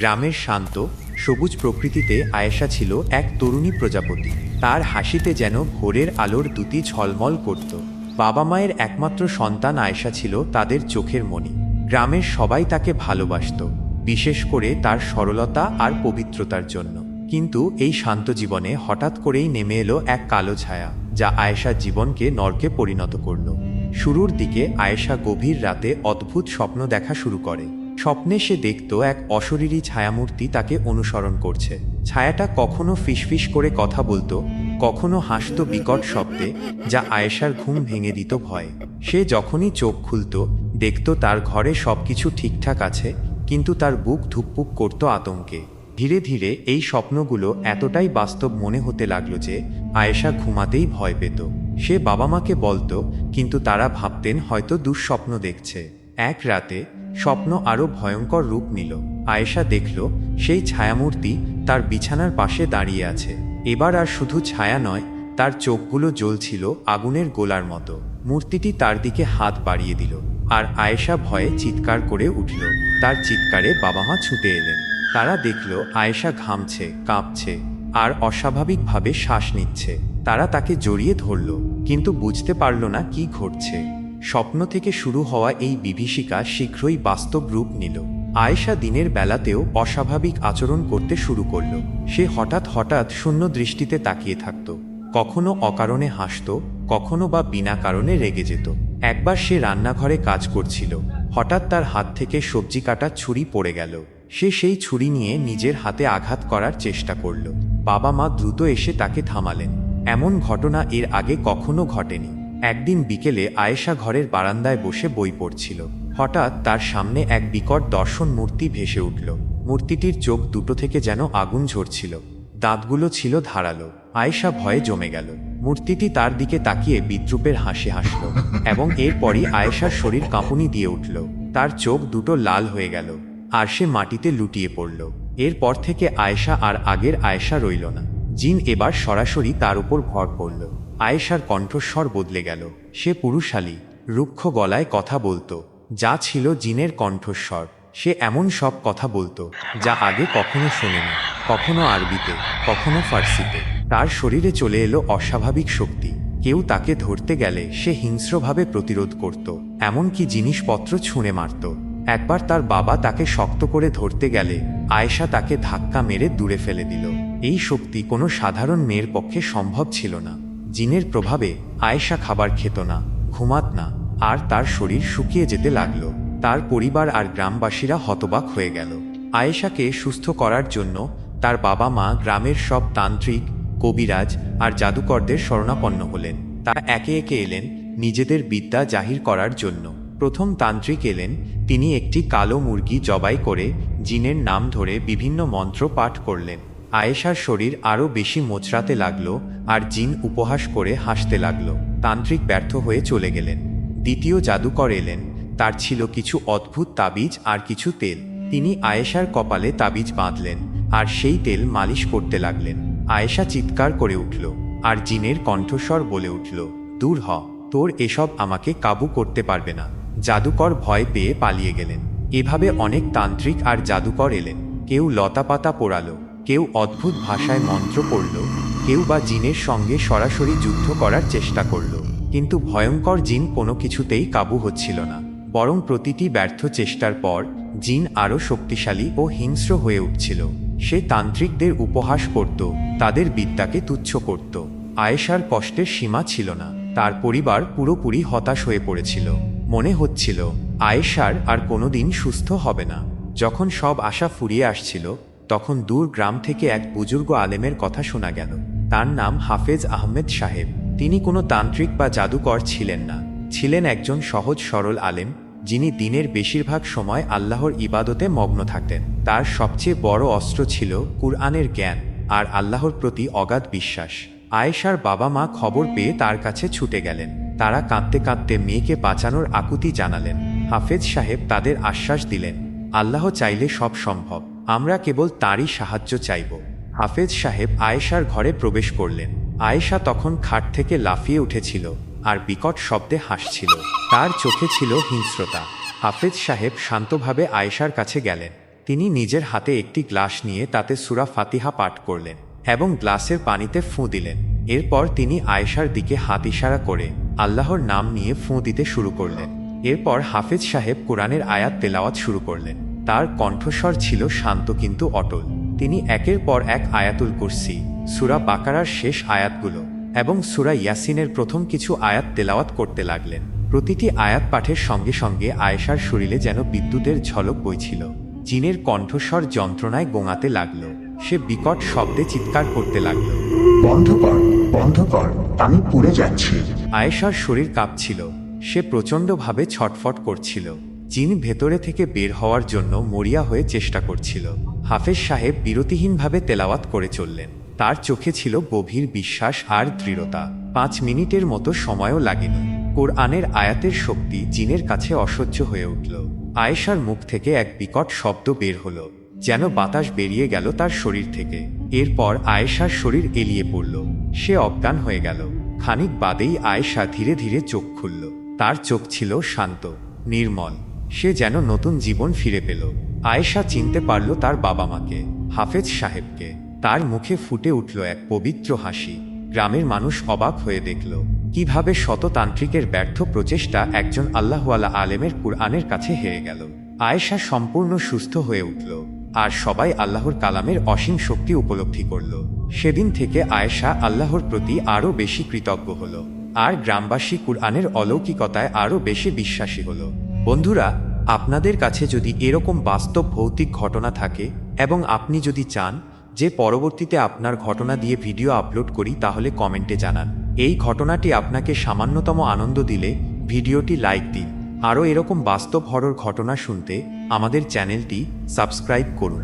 গ্রামের শান্ত, সবুজ প্রকৃতিতে আয়েশা ছিল এক তরুণী প্রজাপতি। তার হাসিতে যেন ভোরের আলোর দুটি ঝলমল করত। বাবা মায়ের একমাত্র সন্তান আয়েশা ছিল তাদের চোখের মণি। গ্রামের সবাই তাকে ভালোবাসত, বিশেষ করে তার সরলতা আর পবিত্রতার জন্য। কিন্তু এই শান্ত জীবনে হঠাৎ করেই নেমে এলো এক কালো ছায়া, যা আয়েশার জীবনকে নরকে পরিণত করল। শুরুর দিকে আয়েশা গভীর রাতে অদ্ভুত স্বপ্ন দেখা শুরু করে। স্বপ্নে সে দেখত এক অশরীরী ছায়ামূর্তি তাকে অনুসরণ করছে। ছায়াটা কখনো ফিসফিস করে কথা বলতো, কখনো হাসত বিকট শব্দে, যা আয়েশার ঘুম ভেঙে দিত ভয়। সে যখনই চোখ খুলত, দেখত তার ঘরে সবকিছু ঠিকঠাক আছে, কিন্তু তার বুক ধুকপুক করত আতঙ্কে। ধীরে ধীরে এই স্বপ্নগুলো এতটাই বাস্তব মনে হতে লাগল যে, আয়েশা ঘুমাতেই ভয় পেত। সে বাবা মাকে বলতো, কিন্তু তারা ভাবতেন হয়তো দুঃস্বপ্ন দেখছে। এক রাতে স্বপ্ন আরও ভয়ঙ্কর রূপ নিল। আয়েশা দেখল, সেই ছায়ামূর্তি তার বিছানার পাশে দাঁড়িয়ে আছে। এবার আর শুধু ছায়া নয়, তার চোখগুলো জ্বলছিল আগুনের গোলার মতো। মূর্তিটি তার দিকে হাত বাড়িয়ে দিল, আর আয়েশা ভয়ে চিৎকার করে উঠল। তার চিৎকারে বাবা মা ছুটে এলেন। তারা দেখল, আয়েশা ঘামছে, কাঁপছে, আর অস্বাভাবিকভাবে শ্বাস নিচ্ছে। তারা তাকে জড়িয়ে ধরল, কিন্তু বুঝতে পারল না কি ঘটছে। স্বপ্ন থেকে শুরু হওয়া এই বিভীষিকা শীঘ্রই বাস্তব রূপ নিল। আয়েশা দিনের বেলাতেও অস্বাভাবিক আচরণ করতে শুরু করল। সে হঠাৎ হঠাৎ শূন্য দৃষ্টিতে তাকিয়ে থাকত। কখনো অকারণে হাসত, কখনো বা বিনা কারণে রেগে যেত। একবার সে রান্নাঘরে কাজ করছিল। হঠাৎ তার হাত থেকে সবজি কাটার ছুরি পড়ে গেল। সে সেই ছুরি নিয়ে নিজের হাতে আঘাত করার চেষ্টা করল। বাবা মা দ্রুত এসে তাকে থামালেন। এমন ঘটনা এর আগে কখনো ঘটেনি। একদিন বিকেলে আয়েশা ঘরের বারান্দায় বসে বই পড়ছিল। হঠাৎ তার সামনে এক বিকট দর্শন মূর্তি ভেসে উঠল। মূর্তিটির চোখ দুটো থেকে যেন আগুন ঝরছিল। দাঁতগুলো ছিল ধারালো। আয়েশা ভয়ে জমে গেল। মূর্তিটি তার দিকে তাকিয়ে বিদ্রুপের হাসি হাসল এবং এরপরই আয়েশার শরীর কাঁপুনি দিয়ে উঠল। তার চোখ দুটো লাল হয়ে গেল আর সে মাটিতে লুটিয়ে পড়ল। এরপর থেকে আয়েশা আর আগের আয়েশা রইল না। জিন এবার সরাসরি তার উপর ভর করল। আয়েশার কণ্ঠস্বর বদলে গেল। সে পুরুষালী, রুক্ষ গলায় কথা বলতো। যা ছিল জিনের কণ্ঠস্বর। সে এমন সব কথা বলতো, যা আগে কখনো শোনেনি, কখনো আরবিতে, কখনো ফার্সিতে। তার শরীরে চলে এলো অস্বাভাবিক শক্তি। কেউ তাকে ধরতে গেলে সে হিংস্রভাবে প্রতিরোধ করত, এমনকি জিনিসপত্র ছুঁড়ে মারত। একবার তার বাবা তাকে শক্ত করে ধরতে গেলে, আয়েশা তাকে ধাক্কা মেরে দূরে ফেলে দিল। এই শক্তি কোনো সাধারণ মেয়ের পক্ষে সম্ভব ছিল না। জিনের প্রভাবে আয়েশা খাবার খেত না, ঘুমাত না, আর তার শরীর শুকিয়ে যেতে লাগল। তার পরিবার আর গ্রামবাসীরা হতবাক হয়ে গেল। আয়েশাকে সুস্থ করার জন্য তার বাবা মা গ্রামের সব তান্ত্রিক, কবিরাজ আর জাদুকরদের শরণাপন্ন হলেন। তারা একে একে এলেন নিজেদের বিদ্যা জাহির করার জন্য। প্রথম তান্ত্রিক এলেন তিনি একটি কালো মুরগি জবাই করে জিনের নাম ধরে বিভিন্ন মন্ত্র পাঠ করলেন। আয়েশার শরীর আরও বেশি মোচড়াতে লাগল আর জিন উপহাস করে হাসতে লাগল। তান্ত্রিক ব্যর্থ হয়ে চলে গেলেন। দ্বিতীয় জাদুকর এলেন। তার ছিল কিছু অদ্ভুত তাবিজ আর কিছু তেল। তিনি আয়েশার কপালে তাবিজ বাঁধলেন আর সেই তেল মালিশ করতে লাগলেন। আয়েশা চিৎকার করে উঠল আর জিনের কণ্ঠস্বর বলে উঠল, দূর হ, তোর এসব আমাকে কাবু করতে পারবে না। জাদুকর ভয় পেয়ে পালিয়ে গেলেন। এভাবে অনেক তান্ত্রিক আর জাদুকর এলেন। কেউ লতাপাতা পোড়ালো। কেউ অদ্ভুত ভাষায় মন্ত্র পড়ল, কেউ বা জিনের সঙ্গে সরাসরি যুদ্ধ করার চেষ্টা করল। কিন্তু ভয়ঙ্কর জিন কোনো কিছুতেই কাবু হচ্ছিল না। বরং প্রতিটি ব্যর্থ চেষ্টার পর, জিন আরও শক্তিশালী ও হিংস্র হয়ে উঠছিল। সে তান্ত্রিকদের উপহাস করত, তাদের বিদ্যাকে তুচ্ছ করত। আয়েশার কষ্টের সীমা ছিল না, তার পরিবার পুরোপুরি হতাশ হয়ে পড়েছিল। মনে হচ্ছিল, আয়েশার আর কোনোদিন সুস্থ হবে না। যখন সব আশা ফুরিয়ে আসছিল তখন দূর গ্রাম থেকে এক বুজুর্গ আলেমের কথা শোনা গেল। তার নাম হাফেজ আহমেদ সাহেব। তিনি কোনো তান্ত্রিক বা জাদুকর ছিলেন না। ছিলেন একজন সহজ সরল আলেম, যিনি দিনের বেশিরভাগ সময় আল্লাহর ইবাদতে মগ্ন থাকতেন। তার সবচেয়ে বড় অস্ত্র ছিল কুরআনের জ্ঞান আর আল্লাহর প্রতি অগাধ বিশ্বাস। আয়েশার বাবা মা খবর পেয়ে তার কাছে ছুটে গেলেন। তারা কাঁদতে কাঁদতে মেয়েকে বাঁচানোর আকুতি জানালেন। হাফেজ সাহেব তাদের আশ্বাস দিলেন, আল্লাহ চাইলে সব সম্ভব। আমরা কেবল তারই সাহায্য চাইব। হাফেজ সাহেব আয়েশার ঘরে প্রবেশ করলেন। আয়েশা তখন খাট থেকে লাফিয়ে উঠেছিল আর বিকট শব্দে হাসছিল। তার চোখে ছিল হিংস্রতা। হাফেজ সাহেব শান্তভাবে আয়েশার কাছে গেলেন। তিনি নিজের হাতে একটি গ্লাস নিয়ে তাতে সুরা ফাতিহা পাঠ করলেন এবং গ্লাসের পানিতে ফুঁ দিলেন। এরপর তিনি আয়েশার দিকে হাত ইশারা করে আল্লাহর নাম নিয়ে ফুঁ দিতে শুরু করলেন। এরপর হাফেজ সাহেব কোরআনের আয়াত তেলাওয়াত শুরু করলেন। তার কণ্ঠস্বর ছিল শান্ত কিন্তু অটল। তিনি একের পর এক আয়াতুল কুরসি সুরা বাকারার শেষ আয়াতগুলো এবং সুরা ইয়াসিনের প্রথম কিছু আয়াত তেলাওয়াত করতে লাগলেন। প্রতিটি আয়াত পাঠের সঙ্গে সঙ্গে আয়েশার শরীরে যেন বিদ্যুতের ঝলক বইছিল। জিনের কণ্ঠস্বর যন্ত্রণায় গোঙাতে লাগল। সে বিকট শব্দে চিৎকার করতে লাগল। বন্ধ কর বন্ধ কর আমি পুড়ে যাচ্ছি। আয়েশার শরীর কাঁপছিল। সে প্রচণ্ডভাবে ছটফট করছিল। জিন ভেতরে থেকে বের হওয়ার জন্য মরিয়া হয়ে চেষ্টা করছিল। হাফেজ সাহেব বিরতিহীনভাবে তেলাওয়াত করে চললেন। তার চোখে ছিল গভীর বিশ্বাস আর দৃঢ়তা। পাঁচ মিনিটের মতো সময়ও লাগেনি। কোরআনের আয়াতের শক্তি জিনের কাছে অসহ্য হয়ে উঠল। আয়েশার মুখ থেকে এক বিকট শব্দ বের হলো, যেন বাতাস বেরিয়ে গেল তার শরীর থেকে। এরপর আয়েশার শরীর এলিয়ে পড়ল। সে অজ্ঞান হয়ে গেল। খানিক বাদেই আয়েশা ধীরে ধীরে চোখ খুলল। তার চোখ ছিল শান্ত, নির্মল। সে যেন নতুন জীবন ফিরে পেল। আয়েশা চিনতে পারল তার বাবা মাকে হাফেজ সাহেবকে। তার মুখে ফুটে উঠল এক পবিত্র হাসি। গ্রামের মানুষ অবাক হয়ে দেখল, কীভাবে শততান্ত্রিকের ব্যর্থ প্রচেষ্টা একজন আল্লাহওয়ালা আলেমের কুরআনের কাছে হেরে গেল। আয়েশা সম্পূর্ণ সুস্থ হয়ে উঠল, আর সবাই আল্লাহর কালামের অসীম শক্তি উপলব্ধি করল। সেদিন থেকে আয়েশা আল্লাহর প্রতি আরও বেশি কৃতজ্ঞ হল, আর গ্রামবাসী কুরআনের অলৌকিকতায় আরও বেশি বিশ্বাসী হল। বন্ধুরা, আপনাদের কাছে যদি এরকম বাস্তব ভৌতিক ঘটনা থাকে এবং আপনি যদি চান যে পরবর্তীতে আপনার ঘটনা দিয়ে ভিডিও আপলোড করি, তাহলে কমেন্টে জানান। এই ঘটনাটি আপনাকে সামান্যতম আনন্দ দিলে ভিডিওটি লাইক দিন। আরও এরকম বাস্তব হরর ঘটনা শুনতে আমাদের চ্যানেলটি সাবস্ক্রাইব করুন।